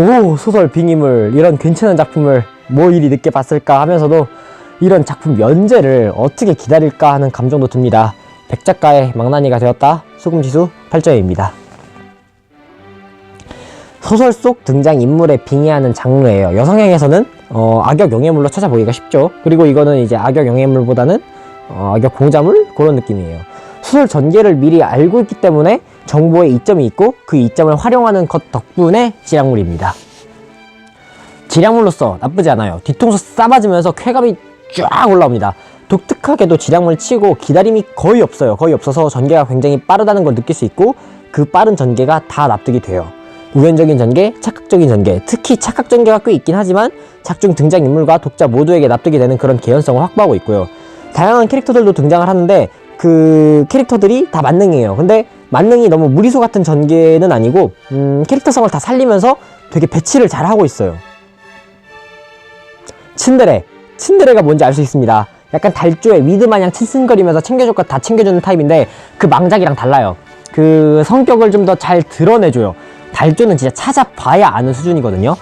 오 소설 빙의물 이런 괜찮은 작품을 뭐 이리 늦게 봤을까 하면서도 이런 작품 연재를 어떻게 기다릴까 하는 감정도 듭니다. 백작가의 망나니가 되었다 수금지수 8점입니다. 소설 속 등장 인물에 빙의하는 장르예요. 여성향에서는 어, 악역 용해물로 찾아보기가 쉽죠. 그리고 이거는 이제 악역 용해물보다는 어, 악역 공자물 그런 느낌이에요. 소설 전개를 미리 알고 있기 때문에 정보에 이점이 있고 그 이점을 활용하는 것 덕분에 지략물입니다. 지략물로서 나쁘지 않아요. 뒤통수 싸맞으면서 쾌감이 쫙 올라옵니다. 독특하게도 지략물 치고 기다림이 거의 없어요. 거의 없어서 전개가 굉장히 빠르다는 걸 느낄 수 있고 그 빠른 전개가 다 납득이 돼요. 우연적인 전개, 착각적인 전개, 특히 착각 전개가 꽤 있긴 하지만 작중 등장인물과 독자 모두에게 납득이 되는 그런 개연성을 확보하고 있고요. 다양한 캐릭터들도 등장을 하는데 그 캐릭터들이 다 만능이에요. 근데 만능이 너무 무리수 같은 전개는 아니고 음, 캐릭터성을 다 살리면서 되게 배치를 잘 하고 있어요. 츤데레, 츤데레가 뭔지 알 수 있습니다. 약간 달조에 위드 마냥 츤츤거리면서 챙겨줄 것 다 챙겨주는 타입인데 그 망작이랑 달라요. 그 성격을 좀 더 잘 드러내줘요. 달조는 진짜 찾아봐야 아는 수준이거든요.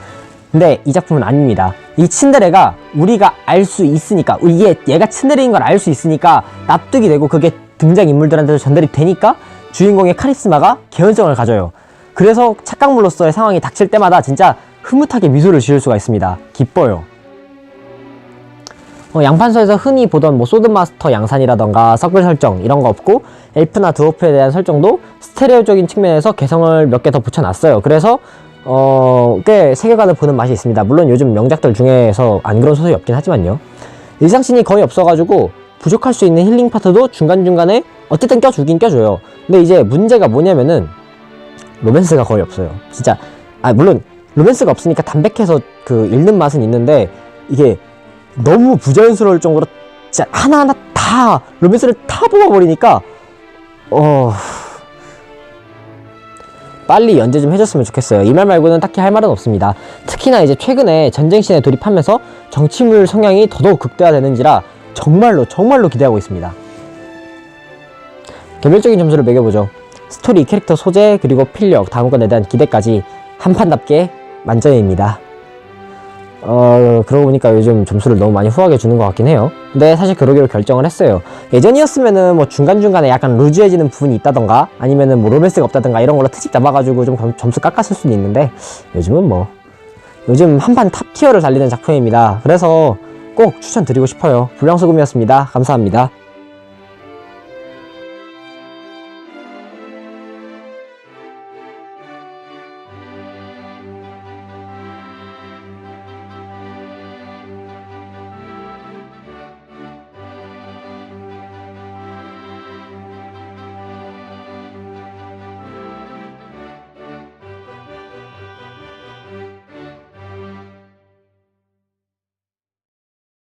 근데 이 작품은 아닙니다. 이 츤데레가 우리가 알 수 있으니까 이게 얘가 츤데레인 걸 알 수 있으니까 납득이 되고 그게 등장 인물들한테도 전달이 되니까 주인공의 카리스마가 개연성을 가져요. 그래서 착각물로서의 상황이 닥칠 때마다 진짜 흐뭇하게 미소를 지을 수가 있습니다. 기뻐요. 어, 양판서에서 흔히 보던 뭐 소드마스터 양산이라던가 썩별 설정 이런 거 없고 엘프나 드워프에 대한 설정도 스테레오적인 측면에서 개성을 몇 개 더 붙여놨어요. 그래서 어, 꽤 세계관을 보는 맛이 있습니다. 물론 요즘 명작들 중에서 안 그런 소설이 없긴 하지만요. 일상씬이 거의 없어가지고 부족할 수 있는 힐링 파트도 중간중간에 어쨌든 껴주긴 껴줘요. 근데 이제 문제가 뭐냐면은 로맨스가 거의 없어요. 진짜 아 물론 로맨스가 없으니까 담백해서 그 읽는 맛은 있는데 이게 너무 부자연스러울 정도로 진짜 하나하나 다 로맨스를 다 뽑아버리니까 어 빨리 연재 좀 해줬으면 좋겠어요. 이 말 말고는 딱히 할 말은 없습니다. 특히나 이제 최근에 전쟁신에 돌입하면서 정치물 성향이 더더욱 극대화되는지라 정말로 정말로 기대하고 있습니다. 개별적인 점수를 매겨보죠. 스토리, 캐릭터 소재, 그리고 필력, 다음 건에 대한 기대까지 한판답게 만점입니다. 어, 그러고 보니까 요즘 점수를 너무 많이 후하게 주는 것 같긴 해요. 근데 사실 그러기로 결정을 했어요. 예전이었으면은 뭐 중간중간에 약간 루즈해지는 부분이 있다던가 아니면은 뭐 로맨스가 없다던가 이런 걸로 트집 잡아가지고 좀 점- 점수 깎았을 수는 있는데 요즘은 뭐 요즘 한판 탑 티어를 달리는 작품입니다. 그래서 꼭 추천드리고 싶어요. 불량소금이었습니다. 감사합니다.